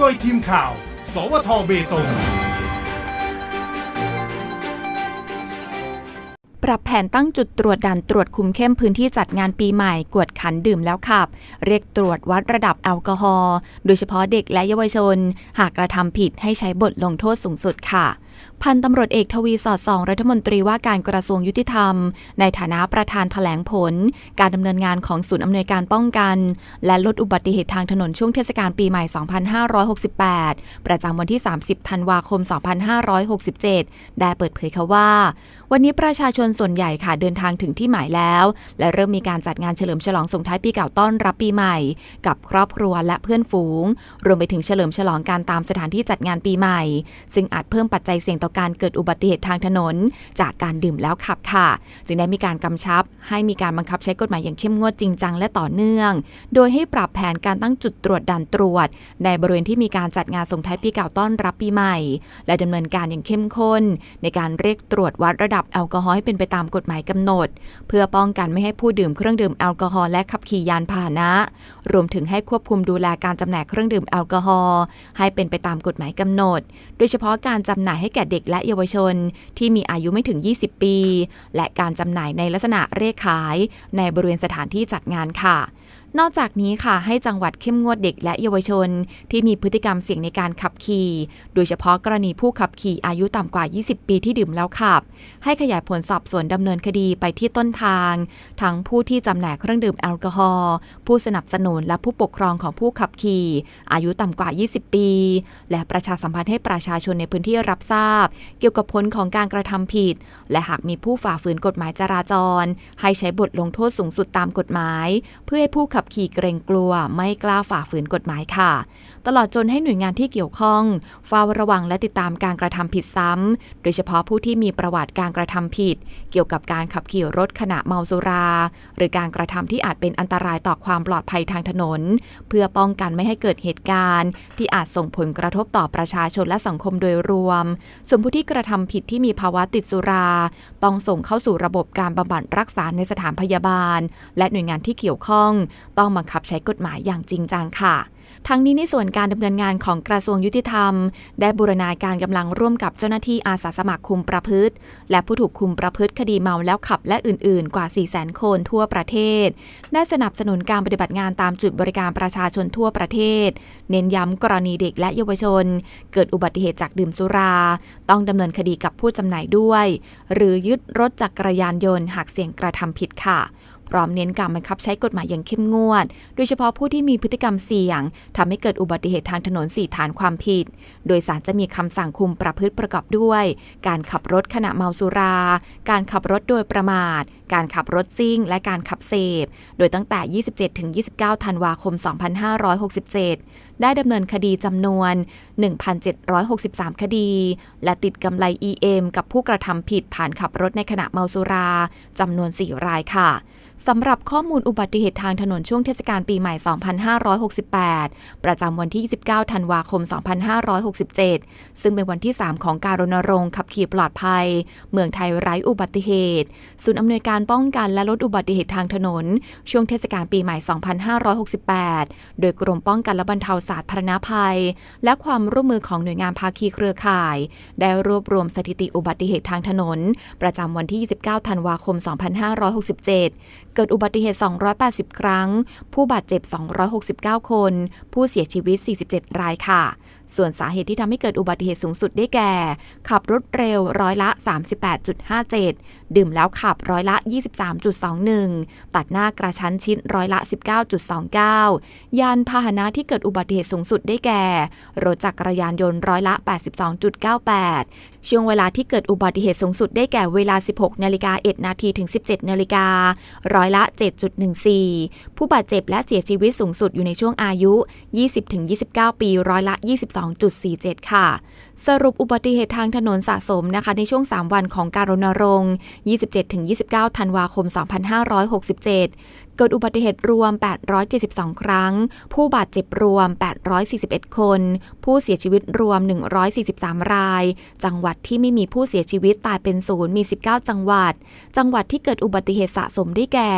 โดยทีมข่าว สวทเบตง ปรับแผนตั้งจุดตรวจด่านตรวจคุมเข้มพื้นที่จัดงานปีใหม่ กวดขันดื่มแล้วขับ เรียกตรวจวัดระดับแอลกอฮอล์ โดยเฉพาะเด็กและเยาวชน หากกระทำผิดให้ใช้บทลงโทษสูงสุดค่ะ พันตำรวจเอกทวีสอดส่องรัฐมนตรีว่าการกระทรวงยุติธรรม ในฐานะประธานแถลงผล การดำเนินงานของศูนย์อำนวยการป้องกัน และลดอุบัติเหตุทางถนนช่วงเทศกาลปีใหม่ 2568 ประจำวันที่ 30 ธันวาคม 2567 ได้เปิดเผยค่ะว่า วันนี้ประชาชนส่วนใหญ่ค่ะเดินทางถึงที่หมายแล้ว และเริ่มมีการจัดงานเฉลิมฉลองส่งท้ายปีเก่าต้อนรับปีใหม่ กับครอบครัวและเพื่อนฝูง รวมไปถึงเฉลิมฉลองการตามสถานที่จัดงานปีใหม่ ซึ่งอาจเพิ่มปัจจัยเสี่ยงต่อการเกิดอุบัติเหตุทางถนน จากการดื่มแล้วขับค่ะ จึงได้มีการกำชับ ให้มีการบังคับใช้กฎหมายอย่างเข้มงวดจริงจังและต่อเนื่อง โดยให้ปรับแผนการตั้งจุดตรวจด่านตรวจ ในบริเวณที่มีการจัดงานส่งท้ายปีเก่าต้อนรับปีใหม่ และดำเนินการอย่างเข้มข้น ในการเรียกตรวจวัดระดับแอลกอฮอล์ให้เป็นไปตามกฎหมายกำหนด เพื่อป้องกันไม่ให้ผู้ดื่มเครื่องดื่มแอลกอฮอล์และขับขี่ยานพาหนะ รวมถึงให้ควบคุมดูแลการจำหน่ายเครื่องดื่มแอลกอฮอล์ให้เป็นไปตามกฎหมายกำหนด โดยเฉพาะการจำหน่ายให้แก่เด็กและเยาวชน ที่มีอายุไม่ถึง 20 ปี และการจำหน่ายในลักษณะเร่ขาย ในบริเวณสถานที่จัดงานค่ะ นอกจากนี้ค่ะให้จังหวัดเข้มงวดเด็กและเยาวชน ที่มีพฤติกรรมเสี่ยงในการขับขี่ โดยเฉพาะกรณีผู้ขับขี่อายุต่ำกว่า 20 ปีที่ดื่มแล้วขับ ให้ขยายผลสอบสวนดำเนินคดีไปที่ต้นทาง ทั้งผู้ที่จำหน่ายเครื่องดื่มแอลกอฮอล์ผู้สนับสนุนและผู้ปกครองของผู้ขับขี่ อายุต่ำกว่า 20 ปี และประชาสัมพันธ์ให้ประชาชนในพื้นที่รับทราบ เกี่ยวกับผลของการกระทำผิด และหากมีผู้ฝ่าฝืนกฎหมายจราจร ให้ใช้บทลงโทษสูงสุดตามกฎหมาย เพื่อให้ผู้ขับขี่เกรงกลัว ไม่กล้าฝ่าฝืนกฎหมายค่ะ ตลอดจนให้หน่วยงานที่เกี่ยวข้องเฝ้าระวังและติดตามการกระทำผิดซ้ำ โดยเฉพาะผู้ที่มีประวัติการกระทำผิด เกี่ยวกับการขับขี่รถขณะเมาสุรา หรือการกระทำที่อาจเป็นอันตรายต่อความปลอดภัยทางถนน เพื่อป้องกันไม่ให้เกิดเหตุการณ์ ที่อาจส่งผลกระทบต่อประชาชนและสังคมโดยรวม ส่วนผู้ที่กระทำผิดที่มีภาวะติดสุรา ต้องส่งเข้าสู่ระบบการบำบัดรักษาในสถานพยาบาล และหน่วยงานที่เกี่ยวข้องต้องบังคับใช้กฎหมายอย่างจริงจังค่ะทั้งนี้ในส่วนการดำเนินงานของกระทรวงยุติธรรม ได้บูรณาการกำลังร่วมกับเจ้าหน้าที่อาสาสมัครคุมประพฤติ และผู้ถูกคุมประพฤติคดีเมาแล้วขับและอื่นๆ กว่า 4 0 0 0 0 0 คนทั่วประเทศ ได้สนับสนุนการปฏิบัติงานตามจุดบริการประชาชนทั่วประเทศ เน้นย้ำกรณีเด็กและเยาวชน เกิดอุบัติเหตุจากดื่มสุรา ต้องดำเนินคดีกับผู้จำหน่ายด้วย หรือยึดรถจักรยานยนต์หากเสี่ยงกระทำผิดค่ะ พร้อมเน้นการบังคับใช้กฎหมายอย่างเข้มงวด โดยเฉพาะผู้ที่มีพฤติกรรมเสี่ยงทำให้เกิดอุบัติเหตุทางถนน 4 ฐานความผิด โดยสารจะมีคำสั่งคุมประพฤติประกอบด้วย การขับรถขณะเมาสุรา การขับรถโดยประมาท การขับรถซิ่ง และการขับเสพ โดยตั้งแต่ 27-29 ธันวาคม 2567 ได้ดำเนินคดีจำนวน 1,763 คดี และติดกำไร EM กับผู้กระทำผิดฐานขับรถในขณะเมาสุราจำนวน 4 รายค่ะ สำหรับข้อมูลอุบัติเหตุทางถนนช่วงเทศกาลปีใหม่ 2568 ประจำวันที่ 29 ธันวาคม 2567 ซึ่งเป็นวันที่ 3 ของการรณรงค์ขับขี่ปลอดภัย เมืองไทยไร้อุบัติเหตุ ศูนย์อำนวยการป้องกันและลดอุบัติเหตุทางถนน ช่วงเทศกาลปีใหม่ 2568 โดยกรมป้องกันและบรรเทาสาธารณภัย และความร่วมมือของหน่วยงานภาคีเครือข่าย ได้รวบรวมสถิติอุบัติเหตุทางถนน ประจำวันที่ 29 ธันวาคม 2567 เกิดอุบัติเหตุ 280 ครั้ง ผู้บาดเจ็บ 269 คน ผู้เสียชีวิต 47 รายค่ะ ส่วนสาเหตุที่ทำให้เกิดอุบัติเหตุสูงสุดได้แก่ ขับรถเร็วร้อยละ 38.57 ดื่มแล้วขับร้อยละ 23.21 ตัดหน้ากระชั้นชิดร้อยละ 19.29 ยานพาหนะที่เกิดอุบัติเหตุสูงสุดได้แก่ รถจักรยานยนต์ร้อยละ 82.98ช่วงเวลาที่เกิดอุบัติเหตุสูงสุดได้แก่เวลา 16 นาฬิกา 1 นาทีถึง 17 นาฬิกา ร้อยละ 7.14 ผู้บาดเจ็บและเสียชีวิตสูงสุดอยู่ในช่วงอายุ 20-29 ปี ร้อยละ 22.47 ค่ะ สรุปอุบัติเหตุทางถนนสะสมนะคะ ในช่วง 3 วันของการรณรงค์ 27-29 ธันวาคม 2567 เกิดอุบัติเหตุรวม 872 ครั้ง ผู้บาดเจ็บรวม 841 คน ผู้เสียชีวิตรวม 143 ราย จังหวัดที่ไม่มีผู้เสียชีวิตตายเป็นศูนย์มี 19 จังหวัด จังหวัดที่เกิดอุบัติเหตุสะสมได้แก่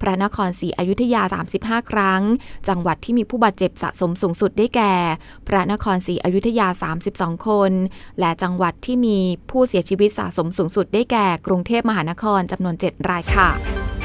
พระนครศรีอยุธยา 35 ครั้ง จังหวัดที่มีผู้บาดเจ็บสะสมสูงสุดได้แก่ พระนครศรีอยุธยา 32 คน และจังหวัดที่มีผู้เสียชีวิตสะสมสูงสุดได้แก่ กรุงเทพมหานครจำนวน 7 รายค่ะ